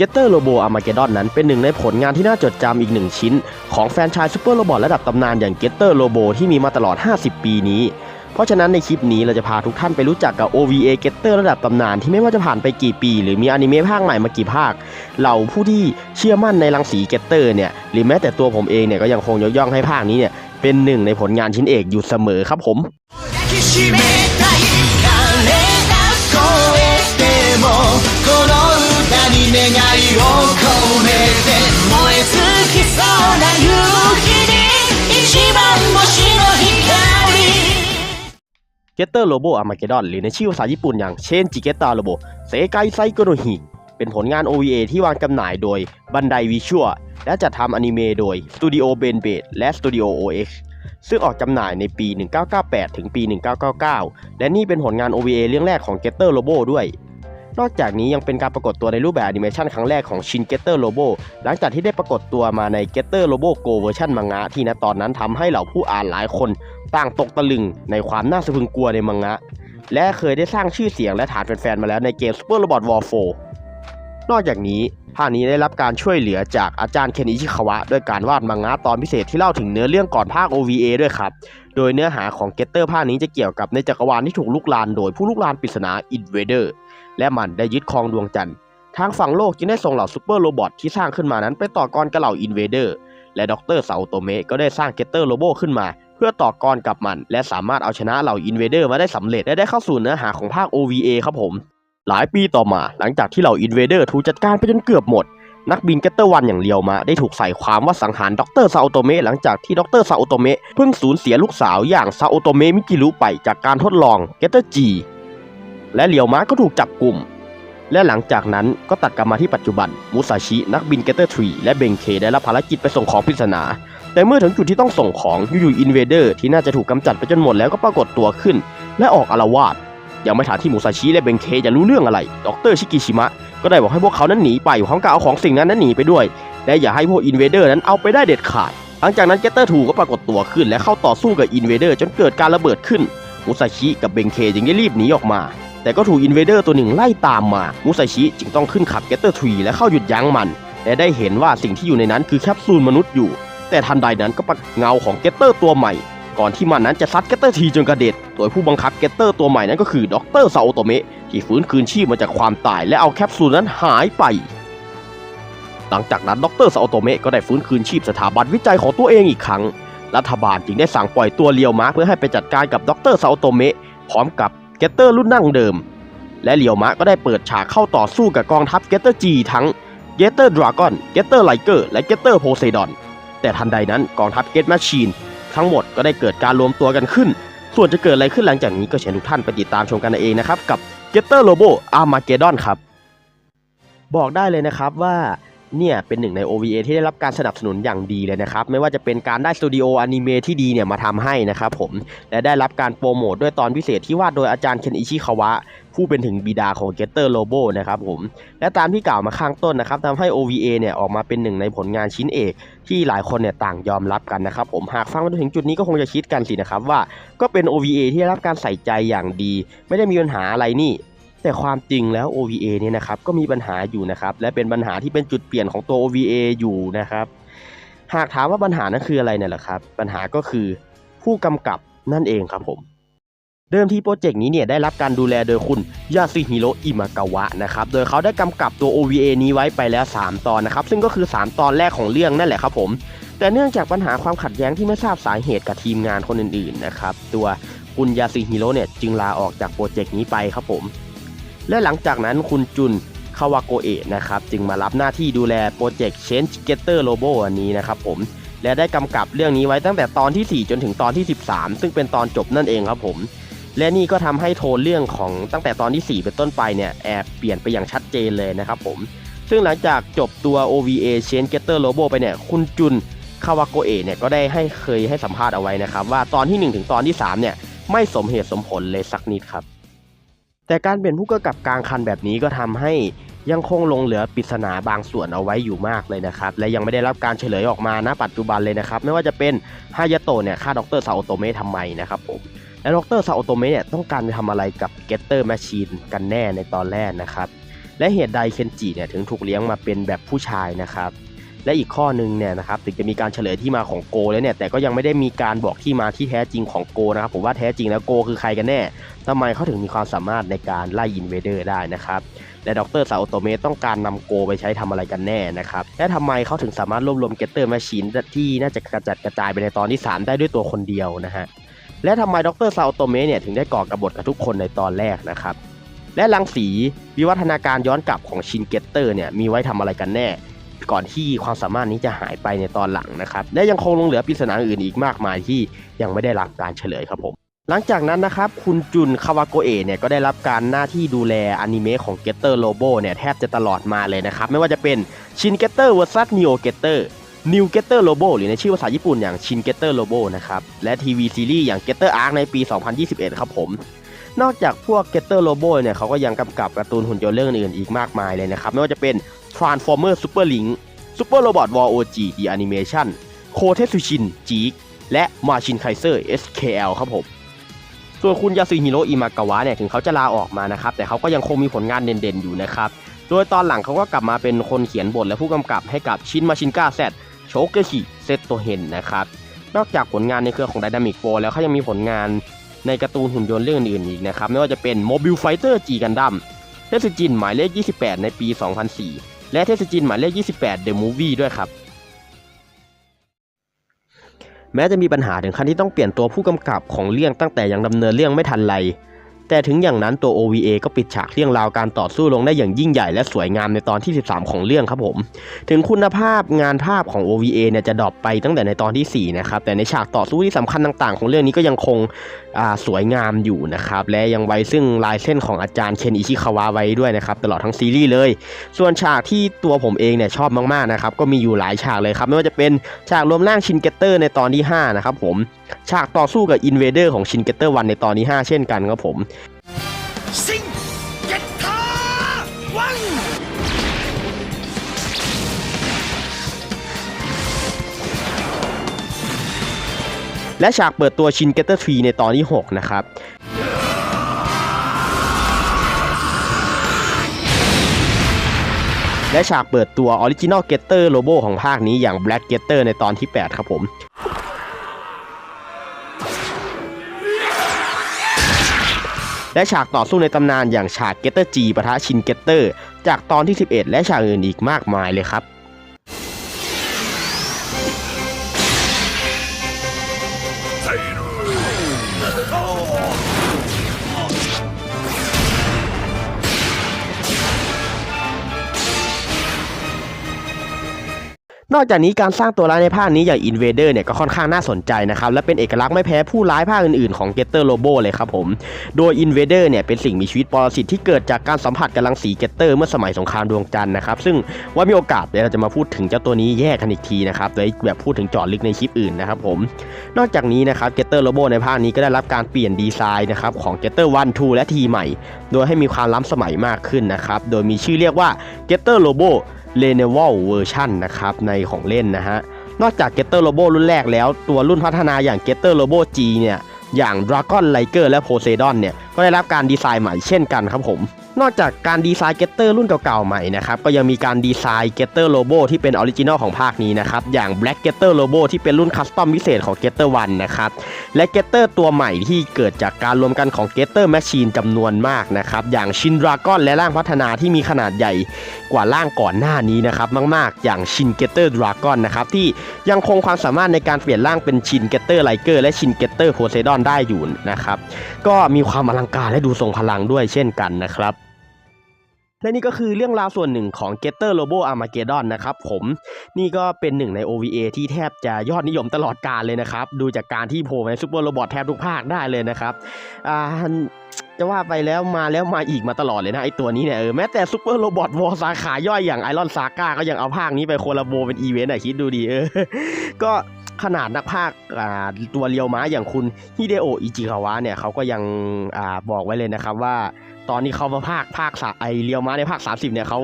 Getter Robo Armageddon นั้นเป็นหนึ่งในผลงานที่น่าจดจำอีกหนึ่งชิ้น ของแฟนชส์ซูเปอร์โรบอทระดับตำนานอย่าง Getter Robo ที่มีมาตลอด 50 ปีนี้ เพราะฉะนั้นในคลิปนี้เราจะพาทุกท่านไปรู้จักกับ OVA Getter ระดับตำนานที่ไม่ว่าจะผ่านไปกี่ปี หรือมีอนิเมะภาคใหม่มากี่ภาค เหล่าผู้ที่เชื่อมั่นในรังสี Getter เนี่ยหรือแม้แต่ตัวผมเองเนี่ยก็ยังคงยกย่องให้ภาคนี้เนี่ยเป็นหนึ่งในผลงานชิ้นเอกอยู่เสมอครับผม を込めて燃え尽きそうな夕日に一番星の光 Getter Robo Armageddon หรือในชื่อภาษาญี่ปุ่นอย่างเชนจิเกตาโรโบเซไกไซโกโนฮิเป็นผลงาน OVA ที่วางจำหน่ายโดยบันไดวิชวลและจัดทำอนิเมะโดยสตูดิโอเบนเบดและสตูดิโอ OX ซึ่งออกจำหน่ายในปี 1998 ถึงปี 1999 และนี่เป็นผลงาน OVA เรื่องแรกของ Getter Robo ด้วย นอกจากนี้ยังเป็นการปรากฏตัวในรูปแบบแอนิเมชันครั้งแรกของชิน Getter Robo หลังจากที่ได้ปรากฏตัวมาใน Getter Robo Go เวอร์ชันมังงะที่ณตอนนั้นทำให้เหล่าผู้อ่านหลายคนต่างตกตะลึงในความน่าสะพรึงกลัวในมังงะ และเคยได้สร้างชื่อเสียงและฐานแฟนๆมาแล้วในเกม Super Robot War 4นอกจากนี้ภาคนี้ได้รับการช่วยเหลือจากอาจารย์เคนอิชิคาวะด้วยการวาดมังงะตอนพิเศษที่เล่าถึงเนื้อเรื่องก่อนภาค OVA ด้วยครับ โดยเนื้อหาของเกตเตอร์ภาคนี้จะเกี่ยวกับในจักรวาลที่ถูกลุกลานโดยผู้ลุกลานปริศนาอินเวเดอร์ และมันได้ยึดครองดวงจันทร์ ทางฝั่งโลกจึงได้ส่งเหล่าซูเปอร์โรบอทที่สร้างขึ้นมานั้นไปต่อกรกับเหล่าอินเวเดอร์ และดรเซาโตเมก็ได้สร้างเกตเตอร์โรโบขึ้นมา เพื่อต่อกรกับมัน และสามารถเอาชนะเหล่าอินเวเดอร์มาได้สำเร็จและได้เข้าสู่เนื้อหาของภาค OVA ครับผม หลายปีต่อมาหลังจากที่เหล่าอินเวเดอร์ถูกจัดการไปจนเกือบหมดนักบินเกตเตอร์วันอย่างเลียวมาได้ถูกใส่ความว่าสังหารดรซาโอโตเมะหลังจากที่ดรซาโอโตเมะเพิ่งสูญเสียลูกสาวอย่างซาโอโตเมะมิกิรุไปจากการทดลองเกตเตอร์จี และเหลียวมาก็ถูกจับกลุ่ม และหลังจากนั้นก็ตัดกลับมาที่ปัจจุบัน มุซาชิ นักบินเกตเตอร์ทรีและเบงเคได้รับภารกิจไปส่งของปริศนา แต่เมื่อถึงจุดที่ต้องส่งของอยู่ๆอินเวเดอร์ที่น่าจะถูกกำจัดไปจนหมดแล้วก็ปรากฏตัวขึ้น และออกอารวาสยังไม่ทันที่มุซาชิและเบงเคจะรู้เรื่องอะไร ดรชิกิชิมะก็ได้บอกให้พวกเขานั้นหนีไปพร้อมกับเอาของสิ่งนั้นนั้นหนีไปด้วย และอย่าให้พวกอินเวเดอร์นั้นเอาไปได้เด็ดขาด หลังจากนั้นเกตเตอร์ทูก็ปรากฏตัวขึ้น และเข้าต่อสู้กับอินเวเดอร์จนเกิดการระเบิดขึ้น มุซาชิกับเบงเคจึงได้รีบหนีออกมา แต่ก็ถูกอินเวเดอร์ตัวหนึ่งไล่ตามมา มุซาชิจึงต้องขึ้นขับเกตเตอร์ทรีและเข้าหยุดยั้งมัน และได้เห็นว่าสิ่งที่อยู่ในนั้นคือแคปซูลมนุษย์อยู่ แต่ทันใดนั้นก็ปรากเงาของเกตเตอร์ตัวใหม่ ก่อนที่มันนั้นจะซัดเกตเตอร์ทีจนกระเด็ด โดยผู้บังคับเกตเตอร์ตัวใหม่นั้นก็คือดรซาโอโตเมะที่ฟื้นคืนชีพมาจากความตายและเอาแคปซูลนั้นหายไปหลังจากนั้นดรซาโอโตเมะก็ได้ฟื้นคืนชีพสถาบันวิจัยของตัวเองอีกครั้ง รัฐบาลจึงได้สั่งปล่อยตัวเลียวมาเพื่อให้ไปจัดการกับดรซาโอโตเมะพร้อมกับ เกตเตอร์รุ่นนั่งเดิม และเหลียวมะก็ได้เปิดฉากเข้าต่อสู้กับกองทัพเกตเตอร์จีทั้งเกตเตอร์ดราก้อนเกตเตอร์ไลเกอร์และเกตเตอร์โพไซดอน แต่ทันใดนั้นกองทัพเกตแมชชีนทั้งหมดก็ได้เกิดการรวมตัวกันขึ้น ส่วนจะเกิดอะไรขึ้นหลังจากนี้ก็เชิญทุกท่านไปติดตามชมกันเองนะครับกับ Getter Robo Armageddon ครับ บอกได้เลยนะครับว่า เนี่ยเป็นหนึ่งใน OVA ที่ได้รับการสนับสนุนอย่างดีเลยนะครับ ไม่ว่าจะเป็นการได้สตูดิโออนิเมะที่ดีเนี่ยมาทำให้นะครับผม และได้รับการโปรโมทด้วยตอนพิเศษที่วาดโดยอาจารย์เคนอิชิคาวะ ผู้เป็นถึงบิดาของ Getter Robo นะครับผม และตามที่กล่าวมาข้างต้นนะครับทำให้ OVA เนี่ยออกมาเป็นหนึ่งในผลงานชิ้นเอก ที่หลายคนเนี่ยต่างยอมรับกันนะครับผม หากฟังมาถึงจุดนี้ก็คงจะคิดกันสินะครับว่าก็เป็น OVA ที่ได้รับการใส่ใจอย่างดี ไม่ได้มีปัญหาอะไรนี่ แต่ความจริงแล้ว OVA เนี่ยนะครับก็มีปัญหาอยู่นะครับและเป็นปัญหาที่เป็นจุดเปลี่ยนของตัว OVA อยู่นะครับหากถามว่าปัญหานั้นคืออะไรเนี่ยแหละครับ ปัญหาก็คือผู้กำกับนั่นเองครับผม เดิมทีโปรเจกต์นี้เนี่ยได้รับการดูแลโดยคุณยาซิฮิโรอิมากาวะนะครับโดยเขาได้กำกับตัว OVA นี้ไว้ไปแล้ว 3 ตอนนะครับ ซึ่งก็คือ 3 ตอนแรกของเรื่องนั่นแหละครับผมแต่เนื่องจากปัญหาความขัดแย้งที่ไม่ทราบสาเหตุกับทีมงานคนอื่นๆนะครับตัวคุณยาซิฮิโรเนี่ยจึงลาออกจากโปรเจกต์นี้ไปครับผม และหลังจากนั้นคุณจุนคาวาโกเอะนะครับจึงมารับหน้าที่ดูแลโปรเจกต์ Change Getter Robo อันนี้นะครับผมและได้กำกับเรื่องนี้ไว้ตั้งแต่ตอนที่ 4 จนถึงตอนที่ 13 ซึ่งเป็นตอนจบนั่นเองครับผม และนี่ก็ทำให้โทนเรื่องของตั้งแต่ตอนที่ 4 เป็นต้นไปเนี่ยแอบเปลี่ยนไปอย่างชัดเจนเลยนะครับผม ซึ่งหลังจากจบตัว OVA Change Getter Robo ไปเนี่ยคุณจุนคาวาโกเอะเนี่ยก็ได้ให้เคยให้สัมภาษณ์เอาไว้นะครับว่าตอนที่ 1 ถึงตอนที่ 3 เนี่ยไม่สมเหตุสมผลเลยสักนิดครับ แต่การเป็นผู้กำกับกลางคันแบบนี้ก็ทำให้ยังคงหลงเหลือปริศนาบางส่วนเอาไว้อยู่มากเลยนะครับ และยังไม่ได้รับการเฉลยออกมาณปัจจุบันเลยนะครับ ไม่ว่าจะเป็นฮายาโตะเนี่ยฆ่าดรซาโอโตเมะทำไมนะครับผมและดรซาโอโตเมะเนี่ยต้องการไปทำอะไรกับเกตเตอร์แมชชีนกันแน่ในตอนแรกนะครับ และเหตุใดเคนจิเนี่ยถึงถูกเลี้ยงมาเป็นแบบผู้ชายนะครับ และอีกข้อหนึ่งเนี่ยนะครับถึงจะมีการเฉลยที่มาของโกแล้วเนี่ยแต่ก็ยังไม่ได้มีการบอกที่มาที่แท้จริงของโกนะครับผมว่าแท้จริงแล้วโกคือใครกันแน่ทำไมเขาถึงมีความสามารถในการไล่อินเวเดอร์ได้นะครับและดรซาโอโตเมต้องการนำโกไปใช้ทำอะไรกันแน่นะครับและทำไมเขาถึงสามารถรวบรวมเกตเตอร์แมชชีนที่น่าจะกระจัดกระจายไปในตอนที่ 3 ได้ด้วยตัวคนเดียวนะฮะและทำไมดรซาโอโตเมเนี่ยถึงได้ก่อกระบฏกับทุกคนในตอนแรกนะครับและรังสีวิวัฒนาการย้อนกลับของชินเกตเตอร์เนี่ยมีไว้ทำอะไรกันแน่ ก่อนที่ความสามารถนี้จะหายไปในตอนหลังนะครับ และยังคงลงเหลือปริศนาอื่นอีกมากมายที่ยังไม่ได้รับการเฉลยครับผม หลังจากนั้นนะครับ คุณจุนคาวาโกเอะเนี่ยก็ได้รับการหน้าที่ดูแลอนิเมะของ Getter Robo เนี่ยแทบจะตลอดมาเลยนะครับ ไม่ว่าจะเป็นชิน Getter vs Neo Getter New Getter Robo หรือในชื่อภาษาญี่ปุ่นอย่างชิน Getter Robo นะครับ และทีวีซีรีส์อย่าง Getter Arc ในปี 2021 ครับผม นอกจากพวก Getter Robo เนี่ยเขาก็ยังกำกับการ์ตูนหุ่นยนต์เรื่องอื่นอีกมากมายเลยนะครับ ไม่ว่าจะเป็น Transformer Super Link Super Robot War OG The Animation โคเทสุชินจีกและมาชินไคเซอร์ SKL ครับผม ส่วนคุณยาสึฮิโรอิมากาวะเนี่ยถึงเขาจะลาออกมานะครับ แต่เขาก็ยังคงมีผลงานเด่นๆอยู่นะครับ โดยตอนหลังเขาก็กลับมาเป็นคนเขียนบทและผู้กำกับให้กับชินมาชินกาแซดโชเกชิเซตโตเฮนนะครับ นอกจากผลงานในเครือของ Dynamic 4แล้วเขายังมีผลงาน ในการ์ตูนหุ่นยนต์เรื่องอื่นอีกนะครับไม่ว่าจะเป็น Mobile Fighter G Gundam เทสจินหมายเลข 28 ในปี 2004 และเทสจินหมายเลข 28 The Movie ด้วยครับ แม้จะมีปัญหาถึงขั้นที่ต้องเปลี่ยนตัวผู้กำกับของเรื่องตั้งแต่ยังดำเนินเรื่องไม่ทันไร แต่ถึงอย่างนั้นตัว OVA ก็ปิดฉากเรื่องราวการต่อสู้ลงได้อย่างยิ่งใหญ่และสวยงามในตอนที่ 13 ของเรื่องครับผม ถึงคุณภาพงานภาพของ OVA เนี่ยจะดรอปไปตั้งแต่ในตอนที่ 4 นะครับ แต่ในฉากต่อสู้ที่สำคัญต่างๆ ของเรื่องนี้ก็ยังคงสวยงามอยู่นะครับ และยังไว้ซึ่งลายเส้นของอาจารย์เคนอิชิคาวะไว้ด้วยนะครับตลอดทั้งซีรีส์เลย ส่วนฉากที่ตัวผมเองเนี่ยชอบมากๆนะครับก็มีอยู่หลายฉากเลยครับไม่ว่าจะเป็นฉากรวมร่างชินเกตเตอร์ในตอนที่5นะครับผมฉากต่อสู้กับอินเวเดอร์ของชินเกเตอร์วันในตอนนี้ 5 เช่นกันครับผมและฉากเปิดตัวชินเกเตอร์ทรีในตอนที่ 6 นะครับและฉากเปิดตัวออริจินอลเกตเตอร์โลโบของภาคนี้อย่างแ Black g เตอร์ในตอนที่ 8 ครับผม และฉากต่อสู้ในตำนานอย่างฉากเกตเตอร์จีปะทะชินเกตเตอร์ จากตอนที่ 11 และฉากอื่นอีกมากมายเลยครับ นอกจากนี้การสร้างตัวร้ายในภาคนี้อย่าง Invader เนี่ยก็ค่อนข้างน่าสนใจนะครับและเป็นเอกลักษณ์ไม่แพ้ผู้ร้ายภาคอื่นๆของ Getter Robo เลยครับผม โดย Invader เนี่ยเป็นสิ่งมีชีวิตปรสิตที่เกิดจากการสัมผัสกับรังสี Getter เมื่อสมัยสงครามดวงจันทร์นะครับซึ่งว่ามีโอกาสเดี๋ยวเราจะมาพูดถึงเจ้าตัวนี้แยกกันอีกทีนะครับโดยแบบพูดถึงจอดลึกในคลิปอื่นนะครับผม นอกจากนี้นะครับ Getter Robo ในภาคนี้ก็ได้รับการเปลี่ยนดีไซน์นะครับของ Getter 1 2และ T ใหม่ โดยให้มีความล้ำสมัยมากขึ้นนะครับโดยมีชื่อเรียกว่า Getter Robo r e n e v a l Version นะครับในของเล่นนะฮะ นอกจาก Getter Robo รุ่นแรกแล้ว ตัวรุ่นพัฒนาอย่าง Getter Robo G เนี่ย อย่าง Dragon Liger และ Poseidon เนี่ย ก็ได้รับการดีไซน์ใหม่เช่นกันครับผม นอกจากการดีไซน์ Getter รุ่นเก่าๆใหม่นะครับก็ยังมีการดีไซน์ Getter Robo ที่เป็นออริจินอลของภาคนี้นะครับอย่าง Black Getter Robo ที่เป็นรุ่นคัสตอมพิเศษของ Getter 1นะครับและ Getter ตัวใหม่ที่เกิดจากการรวมกันของ Getter Machine จำนวนมากนะครับอย่างชินดราก้อนและร่างพัฒนาที่มีขนาดใหญ่กว่าร่างก่อนหน้านี้นะครับมากๆ อย่างชิน Getter Dragon นนะครับที่ยังคงความสามารถในการเปลี่ยนร่างเป็นชิน Getter Liger และชิน Getter Poseidon ได้อยู่นะครับก็มีความอลังการและดูทรงพลังด้วยเช่นกันนะครับ และนี่ก็คือเรื่องราวส่วนหนึ่งของ Getter Robo Armageddon นะครับผมนี่ก็เป็นหนึ่งใน OVA ที่แทบจะยอดนิยมตลอดกาลเลยนะครับ ดูจากการที่โผล่ในซูเปอร์โรบอทแทบทุกภาคได้เลยนะครับอ่าจะว่าไปแล้วมาแล้วมาอีกมาตลอดเลยนะไอตัวนี้เนี่ยเออแม้แต่ซูเปอร์โรบอทวอสาขาย่อยอย่างไอรอนซาก้าก็ยังเอาภาคนี้ไปโคลาโบเป็นอีเวนต์อะคิดดูดีเออก็ขนาดนักภาคอ่าตัวเรียวม้าอย่างคุณฮิเดโออิจิคาวะเนี่ยเขาก็ยังอ่าบอกไว้เลยนะครับว่า ตอนนี้เขามาภาคภาคสาไอเรียวมาในภาค 30 เนี่ยเขา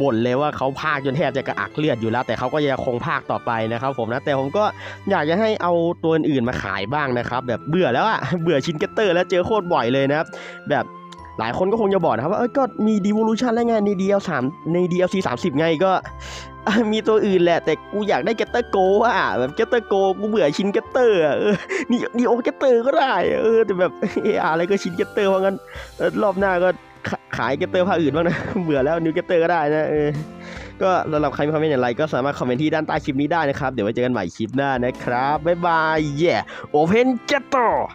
บ่นเลยว่าเขาภาคจนแทบจะกระอักเลือดอยู่แล้ว แต่เขาก็ยังคงภาคต่อไปนะครับ ผมนะแต่ผมก็อยากจะให้เอาตัวอื่นมาขายบ้างนะครับ แบบเบื่อแล้วอะเบื่อชินเกตเตอร์แล้วเจอโคตรบ่อยเลยนะครับแบบหลายคนก็คงจะบอกนะครับว่าเอ้ยก็มีดีว o l u t i o n แล้วไงใน DL 3ใน DLC 30 ไงก็ มีตัวอื่นแหละ แต่กูอยากได้เกตเตอร์โกอะแบบเกตเตอร์โกกูเบื่อชินเกตเตอร์อะเออนี่นี่โอเกตเตอร์ก็ได้อะเออแต่แบบเอออะไรก็ชินเกตเตอร์เพราะงั้นรอบหน้าก็ขายเกตเตอร์ภาคอื่นบ้างนะเบื่อแล้วนิวเกตเตอร์ก็ได้นะเออก็สำหรับใครมีคอมเมนต์อย่างไรก็สามารถคอมเมนต์ที่ด้านใต้คลิปนี้ได้นะครับ เดี๋ยวไว้เจอกันใหม่คลิปหน้านะครับบ๊ายบาย yeah open เกตเตอร์